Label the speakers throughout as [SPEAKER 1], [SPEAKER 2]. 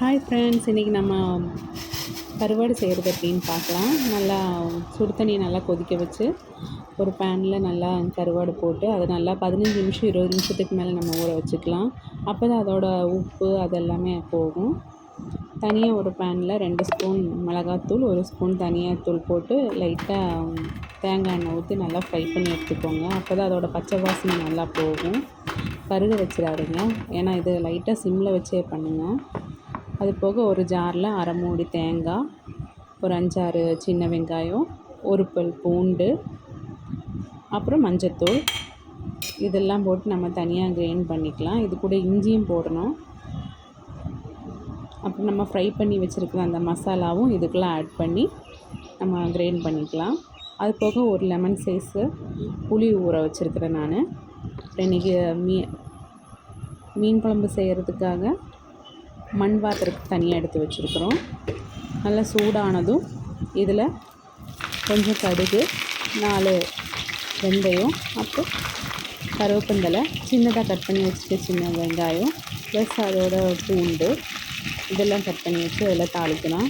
[SPEAKER 1] Hi friends இன்றைக்கி நம்ம கருவாடு செய்கிறது அப்படின்னு பார்க்கலாம். நல்லா சுடு தண்ணியை நல்லா கொதிக்க வச்சு ஒரு பேனில் நல்லா கருவாடு போட்டு அதை நல்லா பதினஞ்சு நிமிஷம் இருபது நிமிஷத்துக்கு மேலே நம்ம ஊற வச்சுக்கலாம். அப்போ தான் அதோட உப்பு அது எல்லாமே போகும். தனியாக ஒரு பேனில் ரெண்டு ஸ்பூன் மிளகாத்தூள் ஒரு ஸ்பூன் தனியாத்தூள் போட்டு லைட்டாக தேங்காய் எண்ணெய் ஊற்றி நல்லா ஃப்ரை பண்ணி எடுத்துக்கோங்க. அப்போ தான் அதோட பச்சை வாசனை நல்லா போகும். கருக வச்சிடாதீங்க. ஏன்னா இது லைட்டாக சிம்மில் வச்சே பண்ணுங்கள் அது போக ஒரு ஜாரில் அரை மூடி தேங்காய் ஒரு அஞ்சாறு சின்ன வெங்காயம் ஒரு பல் பூண்டு அப்புறம் மஞ்சத்தூள். இதெல்லாம் போட்டு நம்ம தனியாக கிரைண்ட் பண்ணிக்கலாம். இது கூட இஞ்சியும் போடணும். அப்புறம் நம்ம ஃப்ரை பண்ணி வச்சுருக்கிற அந்த மசாலாவும் இதுக்குள்ளே ஆட் பண்ணி நம்ம கிரைண்ட் பண்ணிக்கலாம். அது போக ஒரு லெமன் சைஸு புளி ஊற வச்சுருக்கிறேன் நான். இன்றைக்கி மீ மீன் குழம்பு செய்கிறதுக்காக மண் பாத்திரத்துக்கு தனியாக எடுத்து வச்சுருக்குறோம். நல்லா சூடானதும் இதில் கொஞ்சம் கடுகு நாலு வெந்தயம் அப்புறம் கருவேப்பந்தலை சின்னதாக கட் பண்ணி வச்சுட்டு சின்ன வெங்காயம் ப்ளஸ் அதோட பூண்டு இதெல்லாம் கட் பண்ணி வச்சு அதில் தாளிக்கலாம்.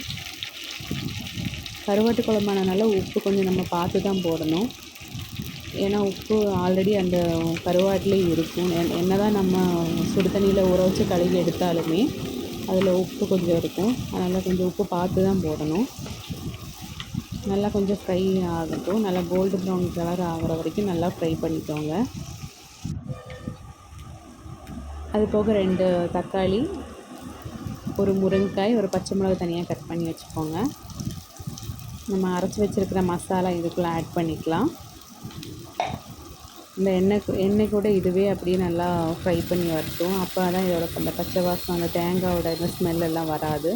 [SPEAKER 1] கருவாட்டு குழம்பானனால உப்பு கொஞ்சம் நம்ம பார்த்து தான் போடணும். ஏன்னா உப்பு ஆல்ரெடி அந்த கருவாட்டிலே இருக்கும். என்ன தான் நம்ம சுடு தண்ணியில் ஊற வச்சு கழுவி எடுத்தாலுமே அதில் உப்பு கொஞ்சம் இருக்கும். அதனால் கொஞ்சம் உப்பு பார்த்து தான் போடணும். நல்லா கொஞ்சம் ஃப்ரை ஆகட்டும். நல்லா கோல்டு ப்ரௌன் கலர் ஆகிற வரைக்கும் நல்லா ஃப்ரை பண்ணிக்கோங்க. அது போக ரெண்டு தக்காளி ஒரு முருங்கைக்காய் ஒரு பச்சை மிளகா தனியாக கட் பண்ணி வச்சுக்கோங்க. நம்ம அரைச்சி வச்சுருக்கிற மசாலா இதுக்குள்ளே ஆட் பண்ணிக்கலாம். இந்த எண்ணெய் எண்ணெய் கூட இதுவே அப்படியே நல்லா ஃப்ரை பண்ணி வரட்டும் அப்போ தான் இதோட அந்த பச்சை வாசம் அந்த தேங்காயோட இந்த ஸ்மெல்லெல்லாம் வராது.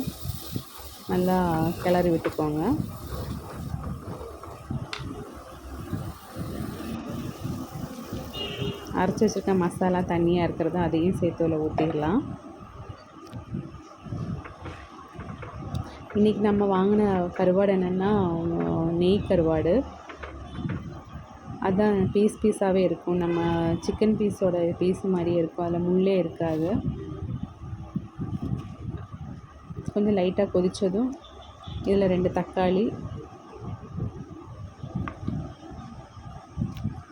[SPEAKER 1] நல்லா கிளறி விட்டுக்கோங்க. அரைச்சி வச்சுருக்க மசாலா தண்ணியாக இருக்கிறது அதையும் சேர்த்து உள்ள ஊற்றிடலாம் இன்றைக்கி நம்ம வாங்கின கருவாடு என்னென்னா நெய் கருவாடு. அதுதான் பீஸ் பீஸாகவே இருக்கும். நம்ம சிக்கன் பீஸோட பீஸ் மாதிரியே இருக்கும். அதில் முள்ளே இருக்காது. கொஞ்சம் லைட்டாக கொதித்ததும் இதில் ரெண்டு தக்காளி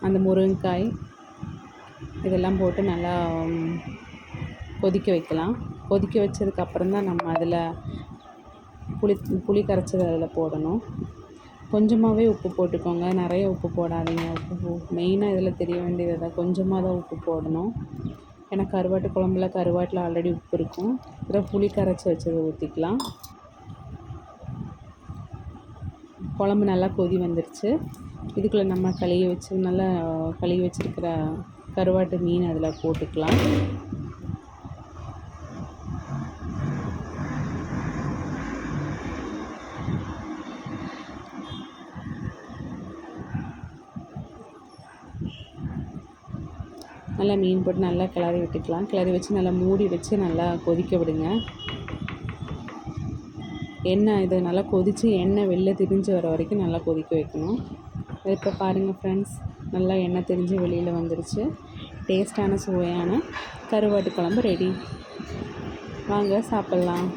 [SPEAKER 1] அந்த முருங்கைக்காய் இதெல்லாம் போட்டு நல்லா கொதிக்க வைக்கலாம். கொதிக்க வச்சதுக்கப்புறம் தான் நம்ம அதில் புளி புளி கரைச்சது அதில் போடணும். கொஞ்சமாகவே உப்பு போட்டுக்கோங்க. நிறைய உப்பு போடாதீங்க. உப்பு மெயினாக இதில் தெரிய வேண்டியது தான் கொஞ்சமாக தான் உப்பு போடணும். ஏன்னா கருவாட்டு குழம்புல கருவாட்டில் ஆல்ரெடி உப்பு இருக்கும். இதில் புளி கரைச்சி வச்சதை ஊற்றிக்கலாம் குழம்பு நல்லா கொதி வந்துருச்சு. இதுக்குள்ளே நம்ம கழுவி வச்சு நல்லா கழுவி வச்சுருக்கிற கருவாட்டு மீன் அதில் போட்டுக்கலாம். நல்லா மீன் போட்டு நல்லா கிளறி விட்டுக்கலாம். கிளறி வச்சு நல்லா மூடி வச்சு நல்லா கொதிக்க விடுங்க. எண்ணெய் இது நல்லா கொதித்து எண்ணெய் வெளில திரிஞ்சு வர வரைக்கும் நல்லா கொதிக்க வைக்கணும். இப்போ பாருங்கள் ஃப்ரெண்ட்ஸ் நல்லா எண்ணெய் தெரிஞ்சு வெளியில் வந்துருச்சு. டேஸ்ட்டான சுவையான கருவாட்டு குழம்பு ரெடி வாங்க சாப்பிட்லாம்.